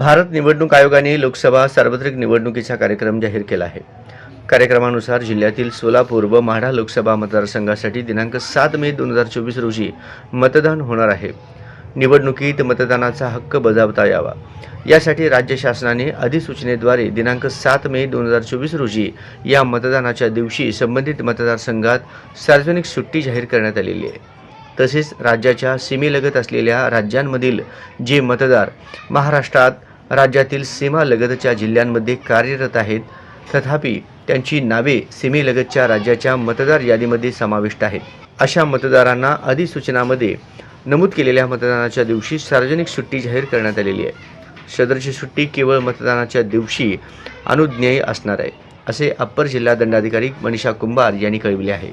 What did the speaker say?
भारत निवडणूक आयोगाने लोकसभा सार्वत्रिक निवडणुकीचा कार्यक्रम जाहीर केला आहे. कार्यक्रमानुसार जिल्ह्यातील सोलापूर व माढा लोकसभा मतदारसंघासाठी दिनांक सात मे दोन हजार चोवीस रोजी मतदान होणार आहे. निवडणुकीत मतदानाचा हक्क बजावता यावा. यासाठी राज्य शासनाने अधिसूचनेद्वारे दिनांक सात मे दोन हजार चोवीस रोजी या मतदानाच्या दिवशी संबंधित मतदारसंघात सार्वजनिक सुट्टी जाहीर करण्यात आलेली आहे. तसेच राज्याच्या सीमेलगत असलेल्या राज्यांमधील जे मतदार महाराष्ट्रात राज्यातील सीमालगतच्या जिल्ह्यांमध्ये कार्यरत आहेत. तथापि त्यांची नावे सीमेलगतच्या राज्याच्या मतदार यादीमध्ये समाविष्ट आहेत. अशा मतदारांना अधिसूचनामध्ये नमूद केलेल्या मतदानाच्या दिवशी सार्वजनिक सुट्टी जाहीर करण्यात आलेली आहे. सदरची सुट्टी केवळ मतदानाच्या दिवशी अनुज्ञेय असणार आहे असे अप्पर जिल्हा दंडाधिकारी मनीषा कुंभार यांनी कळविले आहे.